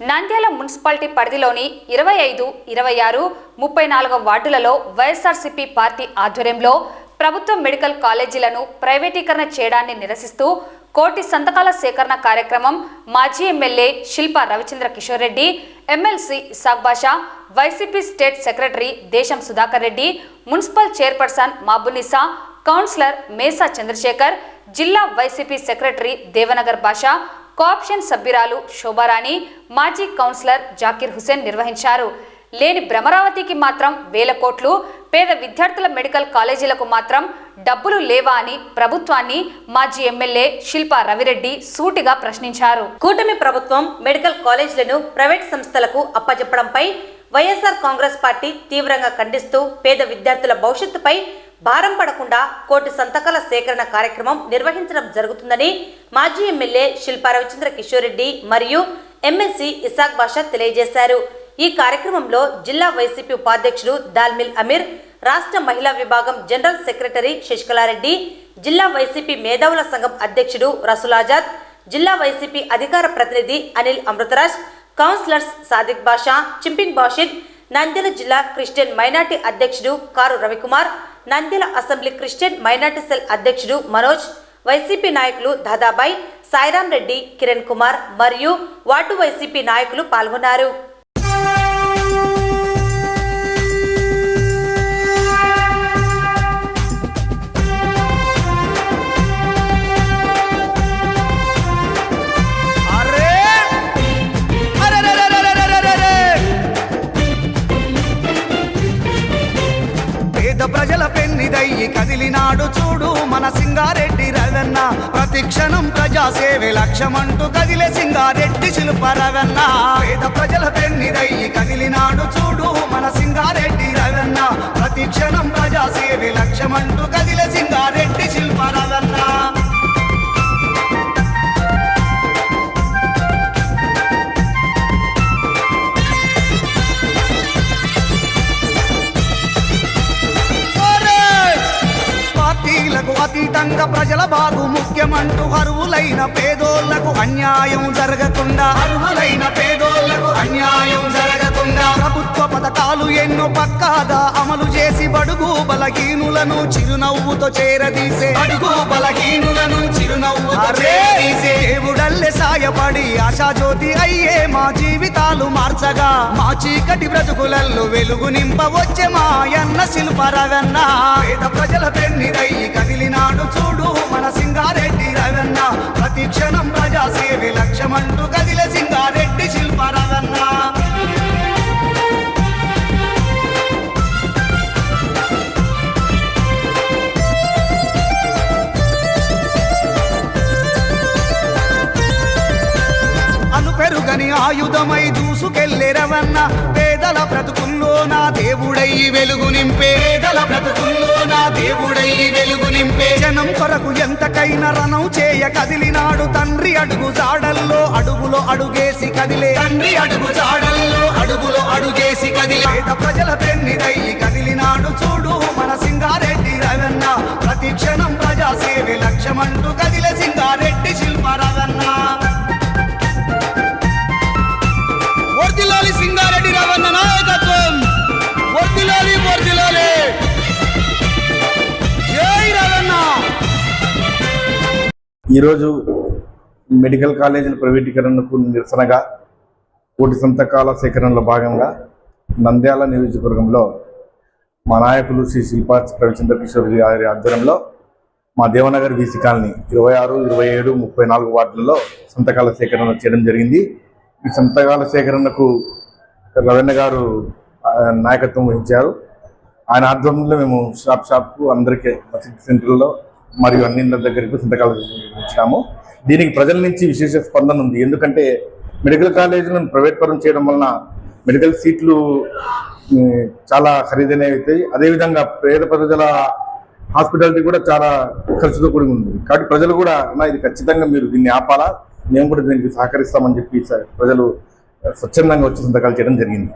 Nandyal municipality పరిధిలోని ఇరవై ఐదు ఇరవై ఆరు ముప్పై నాలుగు వార్డులలో వైఎస్ఆర్సీపీ పార్టీ ఆధ్వర్యంలో ప్రభుత్వ మెడికల్ కాలేజీలను ప్రైవేటీకరణ చేయడాన్ని నిరసిస్తూ కోటి సంతకాల సేకరణ కార్యక్రమం మాజీ MLA Shilpa Ravichandra Kishore Reddy MLC Isaq Basha YCP state secretary Desam Sudhakar Reddy municipal chairperson Mabunisa councillor Mesa Chandrasekhar జిల్లా YCP secretary Devanagar Basha co-option సభ్యురాలు శోభారాణి మాజీ కౌన్సిలర్ జాకీర్ హుసేన్ నిర్వహించారు. లేని భ్రమరావతికి మాత్రం వేల కోట్లు పేద విద్యార్థుల మెడికల్ కాలేజీలకు మాత్రం డబ్బులు లేవా అని ప్రభుత్వాన్ని మాజీ ఎమ్మెల్యే శిల్పా రవిరెడ్డి సూటిగా ప్రశ్నించారు. కూటమి ప్రభుత్వం మెడికల్ కాలేజీలను ప్రైవేట్ సంస్థలకు అప్పజెప్పడంపై వైఎస్ఆర్ కాంగ్రెస్ పార్టీ తీవ్రంగా ఖండిస్తూ పేద విద్యార్థుల భవిష్యత్తుపై భారం పడకుండా కోటి సంతకాల సేకరణ కార్యక్రమం నిర్వహించడం జరుగుతుందని మాజీ ఎమ్మెల్యే శిల్పా రవిచంద్ర కిషోర్ రెడ్డి మరియు ఎమ్మెల్సీ ఇసాక్ బాషా తెలియజేశారు. ఈ కార్యక్రమంలో జిల్లా వైసీపీ ఉపాధ్యక్షుడు దాల్మిల్ అమీర్ రాష్ట్ర మహిళా విభాగం జనరల్ సెక్రటరీ శశికళారెడ్డి జిల్లా వైసీపీ మేధావుల సంఘం అధ్యక్షుడు రసుల్ ఆజాద్ జిల్లా వైసీపీ అధికార ప్రతినిధి అనిల్ అమృతరాజ్ కౌన్సిలర్స్ సాదిక్ బాషా చింపింగ్ బాషిద్ నంద్యాల జిల్లా క్రిస్టియన్ మైనార్టీ అధ్యక్షుడు car Ravikumar Nandyal assembly Christian minority cell అధ్యక్షుడు మనోజ్ వైసీపీ నాయకులు దాదాబాయ్ సాయిరాం రెడ్డి కిరణ్ కుమార్ మరియు వార్డు వైసీపీ నాయకులు పాల్గొన్నారు. ప్రజల పెన్నిదయ్యి కదిలినాడు చూడు మన సింగారెడ్డి రవెన్న. ప్రతి క్షణం ప్రజాసేవే లక్ష్యమంటూ కదిలే సింగారెడ్డి శిల్ప రవెన్న. పేద ప్రజల పెన్నిదయ్యి కదిలినాడు చూడు మన సింగారెడ్డి రవెన్న. ప్రతి క్షణం ప్రజాసేవే లక్ష్యమంటూ అతీతంగా ప్రజల బాగు ముఖ్యమంటూ అరువులైన పేదోళ్ళకు అన్యాయం జరగకుండా అర్హులైన పేదోళ్ళకు అన్యాయం జరగకుండా ప్రభుత్వ పథకాలు ఎన్నో పక్కాగా అమలు చేసి బడుగు బలహీనులను చిరునవ్వుతో చేరదీసే బడుగు బలహీనులను చిరునవ్వుతో చేరదీసే. దేవుడల్లే సాయపడి ఆశాజ్యోతి అయ్యే మా జీవితాలు మార్చగా మా చీకటి బ్రతుకులల్లో వెలుగు నింపవచ్చే మా అన్న శిల్పరవన్న పేద ప్రజల పెన్నిదయ్యి అను ఆయుధమై దూసుకెళ్ళెరవన్న పేదల బ్రతుకుల్లో నా దేవుడయ్యి వెలుగు నింపే. పేదల బ్రతుకుల్లో నా దేవుడయ్యి వెలుగు నింపే. జనం కొరకు ఎంతకైనా రణం చేయ కదిలినాడు తండ్రి అడుగు జాడల్లో. అడుగులో అడుగేసి కదిలే. తండ్రి అడుగు జాడల్లో అడుగులో అడుగేసి కదిలే. పేద ప్రజల పెన్నిదయ్యి కదిలినాడు చూడు మన సింగారెడ్డి రవన్న ప్రతి క్షణం ప్రజా సేవే లక్ష్యమంటూ కదిలే ఈరోజు మెడికల్ కాలేజీల ప్రైవేటీకరణకు నిరసనగా కోటి సంతకాల సేకరణలో భాగంగా నంద్యాల నియోజకవర్గంలో మా నాయకులు శ్రీ శిల్పా రవిచంద్ర కిషోర్ గారి ఆధ్వర్యంలో మా దేవనగర్ వీసీ కాలనీ ఇరవై ఆరు ఇరవై ఏడు ముప్పై నాలుగు వార్డులలో సంతకాల సేకరణ చేయడం జరిగింది. ఈ సంతకాల సేకరణకు రవీణ గారు నాయకత్వం వహించారు. ఆయన ఆధ్వర్యంలో మేము షాప్ షాప్కు అందరికీ వసతి సెంటర్లో మరియు అన్ని దగ్గరికి సంతకాలు ఇచ్చాము దీనికి ప్రజల నుంచి విశేష స్పందన ఉంది. ఎందుకంటే మెడికల్ కాలేజీలను ప్రైవేట్ పరం చేయడం వలన మెడికల్ సీట్లు చాలా ఖరీదైనవి అవుతాయి. అదేవిధంగా పేద ప్రజల హాస్పిటాలిటీ కూడా చాలా ఖర్చుతో కూడి ఉంది. కాబట్టి ప్రజలు కూడా నా ఇది ఖచ్చితంగా మీరు దీన్ని ఆపాలా? మేము కూడా దీనికి సహకరిస్తామని చెప్పి ప్రజలు స్వచ్ఛందంగా వచ్చి సంతకాలు చేయడం జరిగింది.